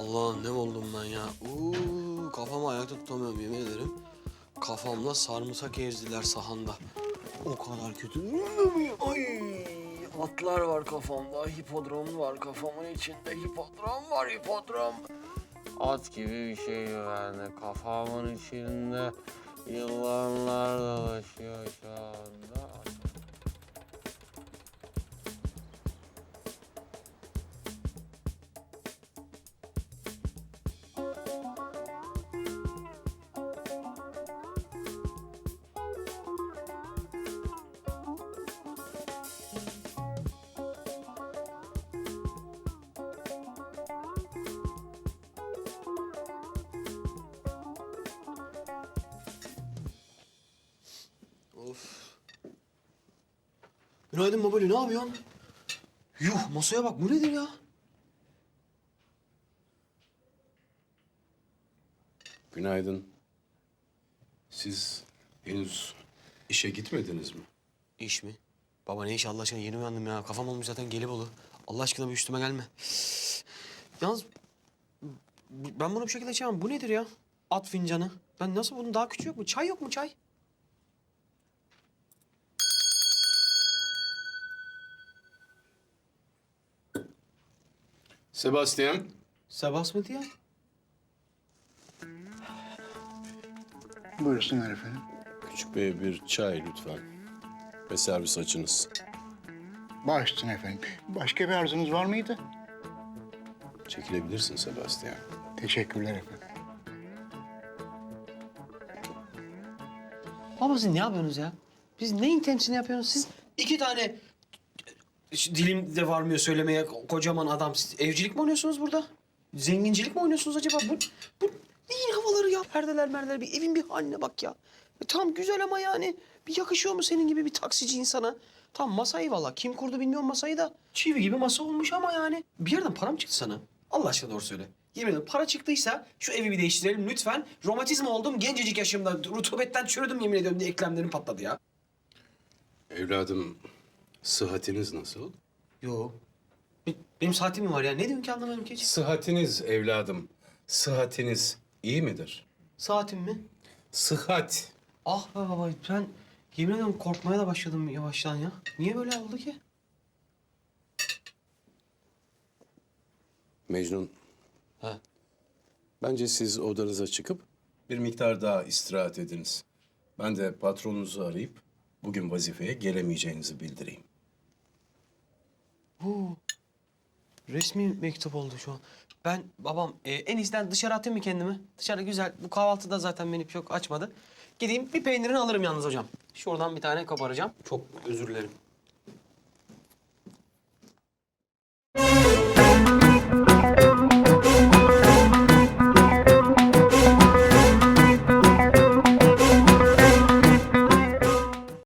Allah ne oldum ben ya. Uuu kafamı ayakta tutamıyorum yemin ederim. Kafamla sarımsak ezdiler sahanda. O kadar kötü. Ay atlar var kafamda, hipodrom var kafamın içinde. Hipodrom var hipodrom. At gibi bir şey yani kafamın içinde yılanlar dolaşıyor şu anda. Of. Günaydın babali ne yapıyorsun? Yuh masaya bak bu nedir ya? Günaydın. Siz henüz işe gitmediniz mi? İş mi? Baba ne iş Allah aşkına yeni uyandım ya. Kafam olmuş zaten Gelibolu. Allah aşkına bir üstüme gelme. Yalnız ben bunu bir şekilde içemem. Bu nedir ya? At fincanı. Ben nasıl bunun daha küçüğü yok mu? Çay yok mu çay? Sebastian. Sebasmeti ya. Buyursunlar efendim. Küçük bey bir çay lütfen. Ve servis açınız. Baş üstüne efendim. Başka bir arzunuz var mıydı? Çekilebilirsin Sebastian. Teşekkürler efendim. Baba siz ne yapıyorsunuz ya? Biz neyin temsilini yapıyorsunuz? Siz iki tane Dilim de varmıyor söylemeye kocaman adam. Siz evcilik mi oynuyorsunuz burada? Zengincilik mi oynuyorsunuz acaba? Bu, bu neyin havaları ya? Perdeler merdeler bir evin bir haline bak ya. E, tam güzel ama yani. Bir yakışıyor mu senin gibi bir taksici insana? Tam masa eyvallah. Kim kurdu bilmiyorum masayı da. Çivi gibi masa olmuş ama yani. Bir yerden para mı çıktı sana? Allah aşkına doğru söyle. Yemin ederim para çıktıysa şu evi bir değiştirelim lütfen. Romatizma oldum gencecik yaşımda. Rutubetten çürüdüm yemin ediyorum diye eklemlerim patladı ya. Evladım, sıhhatiniz nasıl? Yo. Be- Benim saatim mi var ya? Ne diyorsun ki anlamıyorum ki hiç. Sıhhatiniz evladım. Sıhhatiniz iyi midir? Saatim mi? Sıhhat. Ah be baba ben yemin ediyorum korkmaya da başladım yavaştan ya. Niye böyle oldu ki? Mecnun. Ha. Bence siz odanıza çıkıp bir miktar daha istirahat ediniz. Ben de patronunuzu arayıp bugün vazifeye gelemeyeceğinizi bildireyim. Bu resmi mektup oldu şu an. Ben babam e, en iyisinden dışarı atayım mı kendimi? Dışarı güzel. Bu kahvaltıda zaten beni çok açmadı. Gideyim bir peynirini alırım yalnız hocam. Şuradan bir tane koparacağım. Çok özür dilerim.